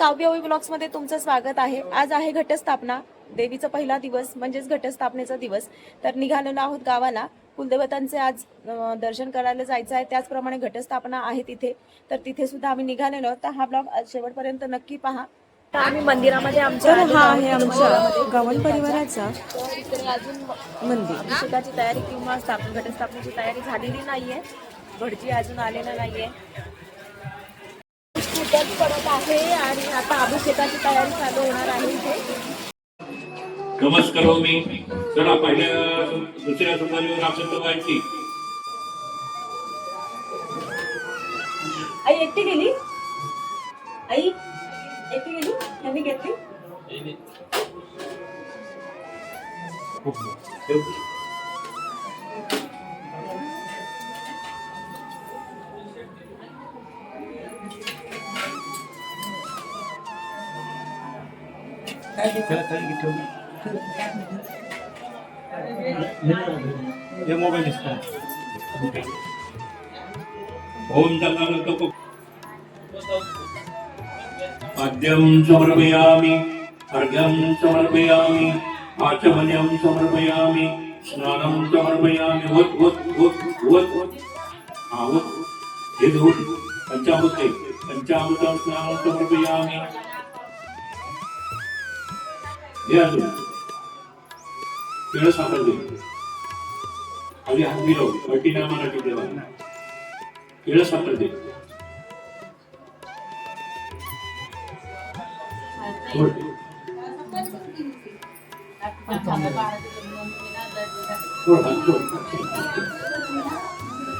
काव्य ओवी ब्लॉग्समध्ये तुमचं स्वागत आहे. आज आहे घटस्थापना देवीचा पहिला दिवस म्हणजेच घटस्थापनेचा दिवस. तर निघालेलो आहोत गावाला. कुलदेवतांचे आज दर्शन करायला जायचं आहे. त्याचप्रमाणे घटस्थापना आहे तिथे. तर तिथे सुद्धा आम्ही निघालेलो आहोत. तर हा ब्लॉग आज शेवटपर्यंत नक्की पहा. तर आम्ही मंदिरामध्ये आमच्या तर हा आहे आमच्या. गव्हाण परिवाराचा मंदिर. अभिषेकाची तयारी किंवा स्थापन घटस्थापनेची तयारी झालेली नाहीये. भटजी अजून आलेला नाहीये. खूपच पडत आहे आणि आता अभिषेकाची तयारी चालू होणार आहे इथे. नमस्कारोमी चला पहिल्या दुसऱ्या सुंदरीवर आपल्याला व्हायची आई एकटी गेली? आई एकटी गेली? त्यांनी घेतली? हे मोबाईल दिसतात ओम तत्काल पाद्यं समर्पयामि अर्घ्यं समर्पयामि आचमन्यं समर्पयामि स्नानं समर्पयामि वत वत् वत वत वत। हे पंचामृतं स्नानं समर्पयामि। हे अजून केळं सापडले खाली हात मिळव वटी नाही मराठी देवा केळं सापडले सोड.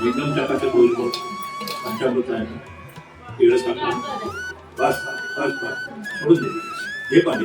एकदम पंचामृत आहे बस बस बस. सोडून दे. हे पाणी.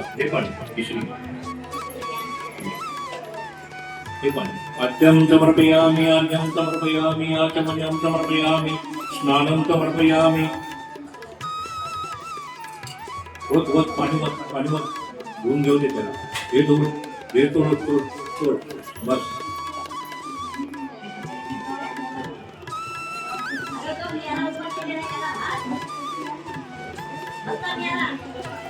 हे पण तिसरी हे पण. अद्यम समर्पयामि अन्यम समर्पयामि आचमन्यम समर्पयामि स्नानं समर्पयामि. होत होत पाणी मत पाणी मत. धुवून घेऊ दे त्याला. हे धुवून हे तोड तोड तोड बस. पाणी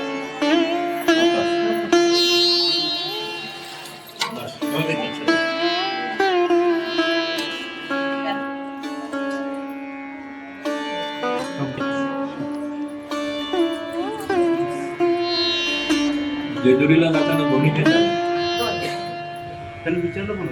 जेजुरीला जाताना दोन्ही घेतात त्यांनी विचारलं पण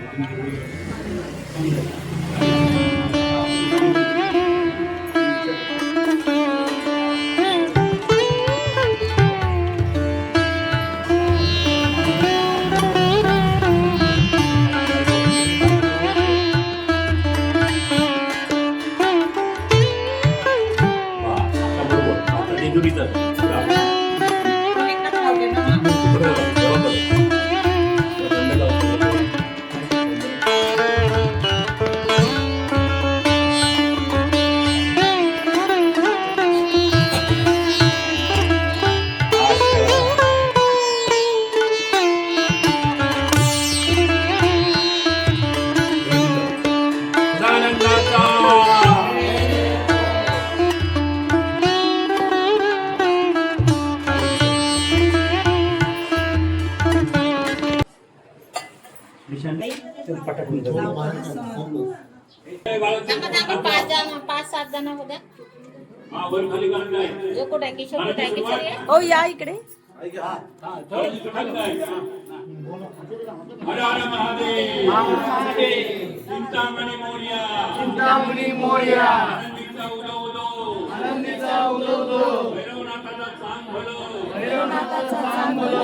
पाच जण पाच सात जण होत्या. हा कुठे आहे किशोर कुठे आहे किशोर आहे ओ या इकडे. हर हर महादेव चिंतामणी मोर्या. चिंतामणी मोर्या आनंदीचा उदो आनंदीचा उदो भैरवनाथाचा चांग भलो भैरवनाथाचा चांग भलो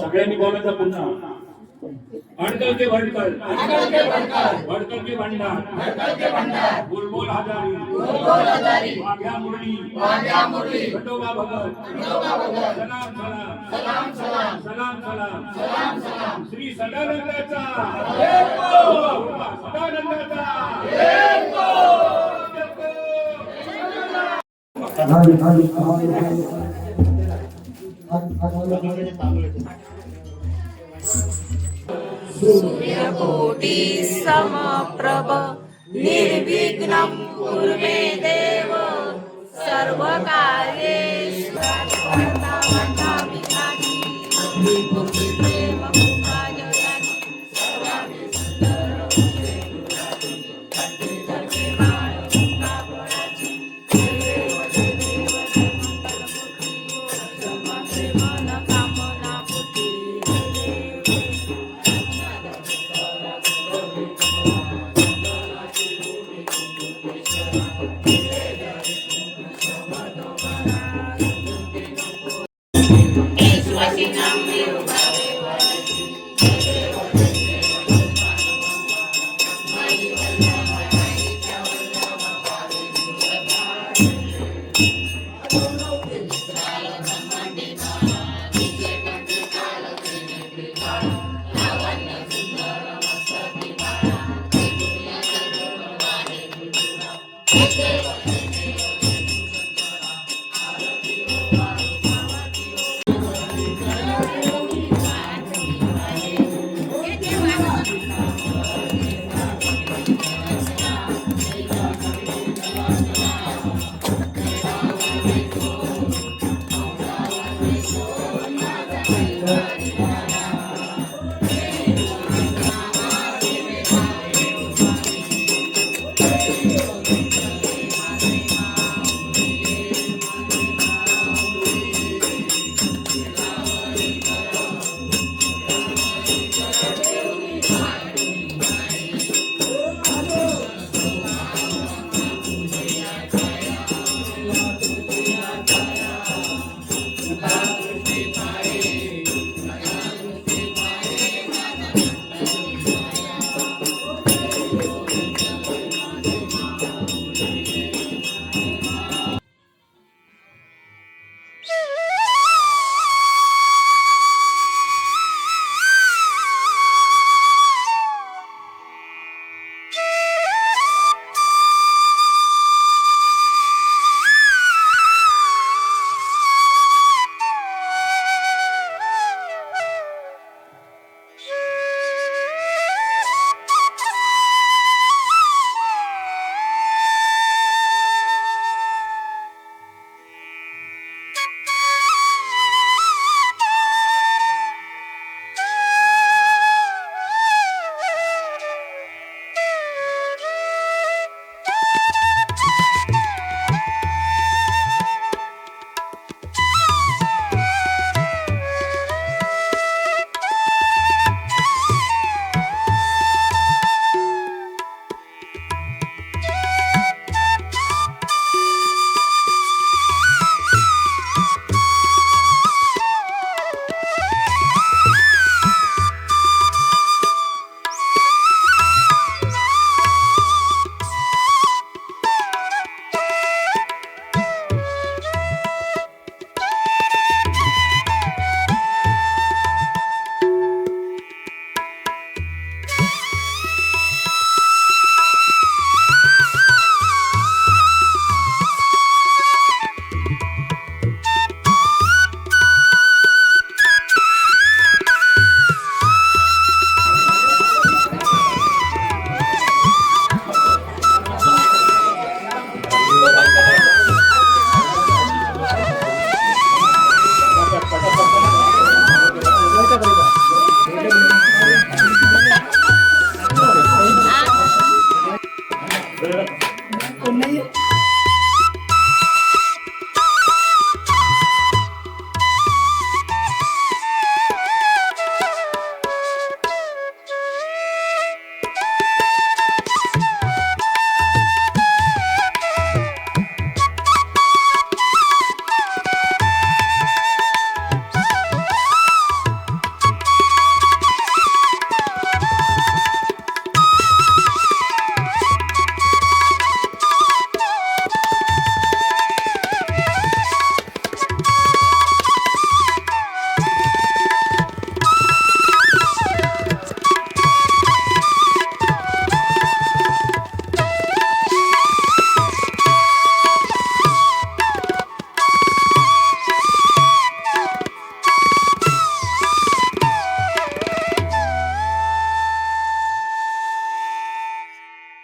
सगळ्यांनी बोलायचा पुन्हा. भडकल के भडकल. भडकल के भंडार. बुलबुल हजारी वाघ्या मुरली खंडोबा भगत. सलाम सलाम. सलाम सलाम. सलाम सलाम. श्री सदानंदाचा. सदानंदाचा. सूर्यकोटी समप्रभ निर्विघ्न कुर्वे देव सर्व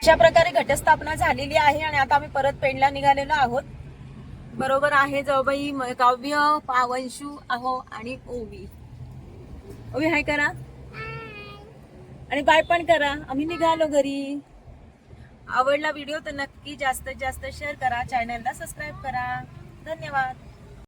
अशा प्रकारे घटस्थापना झालेली आहे आणि आता आम्ही परत पेंडला निघालेलो आहोत. बरोबर आहे जवळबाई म- काव्य पावंशू आहो आणि ओवी. ओवी हाय करा. आणि बाय पण करा. आम्ही निघालो घरी. आवडला व्हिडिओ तर नक्की जास्तीत जास्त शेअर करा. चॅनलला सबस्क्राईब करा. धन्यवाद.